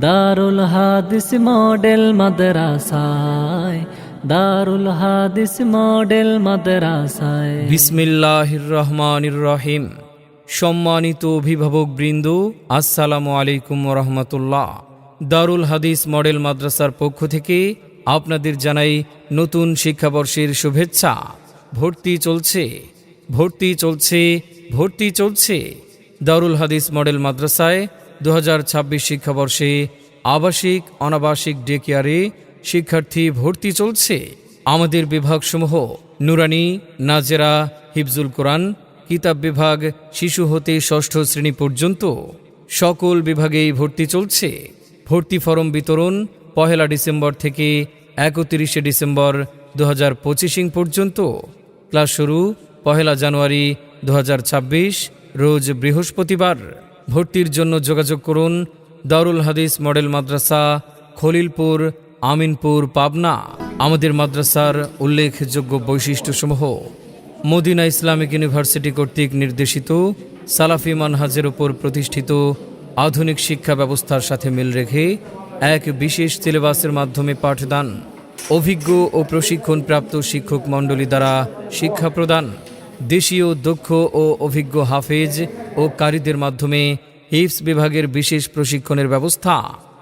দারুল Hadis model মাদ্রাসায়, দারুল Hadis model মাদ্রাসায়। বিসমিল্লাহির রহমানির রহিম। সম্মানিত অভিভাবক বৃন্দ, আসসালামু আলাইকুম রহমতুল্লাহ। দারুল হাদিস মডেল মাদ্রাসার পক্ষ থেকে আপনাদের জানাই নতুন শিক্ষাবর্ষের শুভেচ্ছা। ভর্তি চলছে ভর্তি চলছে ভর্তি চলছে। দারুল হাদিস মডেল মাদ্রাসায় দু হাজার ছাব্বিশ শিক্ষাবর্ষে আবাসিক, অনাবাসিক ডে কেয়ারে শিক্ষার্থী ভর্তি চলছে। আমাদের বিভাগসমূহ নুরানি, নাজেরা, হিফজুল কোরআন, কিতাব বিভাগ, শিশু হতে ষষ্ঠ শ্রেণি পর্যন্ত সকল বিভাগেই ভর্তি চলছে। ভর্তি ফরম বিতরণ পহেলা ডিসেম্বর থেকে একত্রিশে ডিসেম্বর দু হাজার পর্যন্ত। ক্লাস শুরু পহেলা জানুয়ারি দু হাজার ছাব্বিশ, রোজ বৃহস্পতিবার। ভর্তির জন্য যোগাযোগ করুন দারুল হাদিস মডেল মাদ্রাসা, খলিলপুর, আমিনপুর, পাবনা। আমাদের মাদ্রাসার উল্লেখযোগ্য বৈশিষ্ট্যসমূহ। মদিনা ইসলামিক ইউনিভার্সিটি কর্তৃক নির্দেশিত, সালাফি মানহাজের ওপর প্রতিষ্ঠিত আধুনিক শিক্ষা ব্যবস্থার সাথে মিল রেখে এক বিশেষ সিলেবাসের মাধ্যমে পাঠদান। অভিজ্ঞ ও প্রশিক্ষণপ্রাপ্ত শিক্ষক মণ্ডলী দ্বারা শিক্ষা প্রদান। দেশীয়, দক্ষ ও অভিজ্ঞ হাফেজ ও কারীদের মাধ্যমে হিপস বিভাগের বিশেষ প্রশিক্ষণের ব্যবস্থা।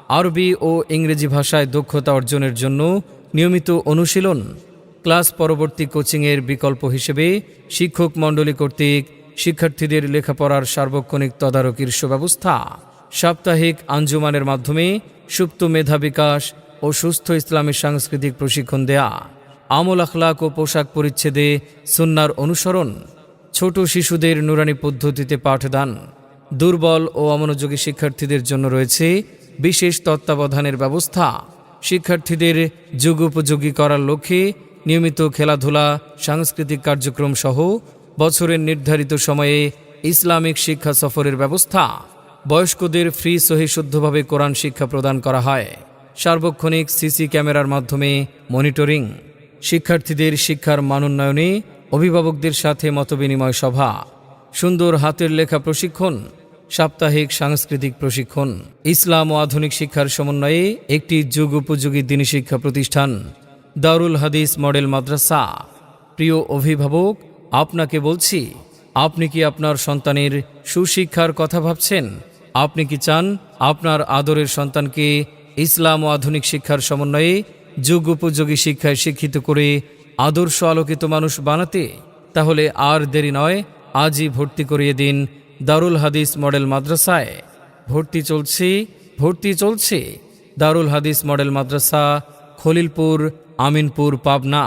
আরবি ও ইংরেজি ভাষায় দক্ষতা অর্জনের জন্য নিয়মিত অনুশীলন। ক্লাস পরবর্তী কোচিংয়ের বিকল্প হিসেবে শিক্ষক মণ্ডলী কর্তৃক শিক্ষার্থীদের লেখাপড়ার সার্বক্ষণিক তদারকির সুব্যবস্থা। সাপ্তাহিক আঞ্জুমানের মাধ্যমে সুপ্ত মেধা বিকাশ ও সুস্থ ইসলামী সাংস্কৃতিক প্রশিক্ষণ দেয়া। আমল আখলাক ও পোশাক পরিচ্ছেদে সুন্নার অনুসরণ, ছোট শিশুদের নুরানি পদ্ধতিতে পাঠদান, দুর্বল ও অমনোযোগী শিক্ষার্থীদের জন্য রয়েছে বিশেষ তত্ত্বাবধানের ব্যবস্থা। শিক্ষার্থীদের যুগোপযোগী করার লক্ষ্যে নিয়মিত খেলাধুলা, সাংস্কৃতিক কার্যক্রম সহ বছরের নির্ধারিত সময়ে ইসলামিক শিক্ষা সফরের ব্যবস্থা। বয়স্কদের ফ্রি সহি শুদ্ধভাবে কোরআন শিক্ষা প্রদান করা হয়। সার্বক্ষণিক সিসি ক্যামেরার মাধ্যমে মনিটরিং। শিক্ষার্থীদের শিক্ষার মানোন্নয়নে অভিভাবকদের সাথে মতবিনিময় সভা, সুন্দর হাতের লেখা প্রশিক্ষণ, সাপ্তাহিক সাংস্কৃতিক প্রশিক্ষণ, ইসলাম ও আধুনিক শিক্ষার সমন্বয়ে একটি যুগ উপযোগী দিনী শিক্ষা প্রতিষ্ঠান, দারুল হাদিস মডেল মাদ্রাসা। প্রিয় অভিভাবক, আপনাকে বলছি, আপনি কি আপনার সন্তানের সুশিক্ষার কথা ভাবছেন? আপনি কি চান আপনার আদরের সন্তানকে ইসলাম ও আধুনিক শিক্ষার সমন্বয়ে যুগ উপযোগী শিক্ষায় শিক্ষিত করে আদর্শ আলোকিত মানুষ বানাতে, তাহলে আর দেরি নয়, আজই ভর্তি করিয়ে দিন দারুল হাদিস মডেল মাদ্রাসায়। ভর্তি চলছে ভর্তি চলছে, দারুল হাদিস মডেল মাদ্রাসা, খলিলপুর, আমিনপুর, পাবনা।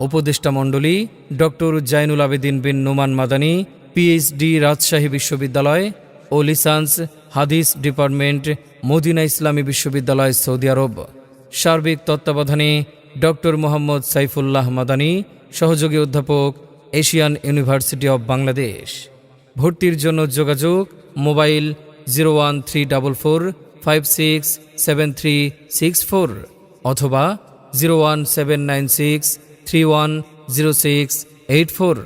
উপদেষ্টা মণ্ডলী, ডক্টর জাইনুল আবেদিন বিন নোমান মাদানী, পিএইচডি, রাজশাহী বিশ্ববিদ্যালয় ও লিসান্স হাদিস ডিপার্টমেন্ট, মদিনা ইসলামী বিশ্ববিদ্যালয়, সৌদি আরব। সার্বিক তত্ত্বাবধানে ডক্টর মোহাম্মদ সাইফুল্লাহ মাদানী, সহযোগী অধ্যাপক, এশিয়ান ইউনিভার্সিটি অব বাংলাদেশ। ভর্তির জন্য যোগাযোগ mobile zero one three double four five six seven three six four অথবা zero one seven nine six three one zero six eight four.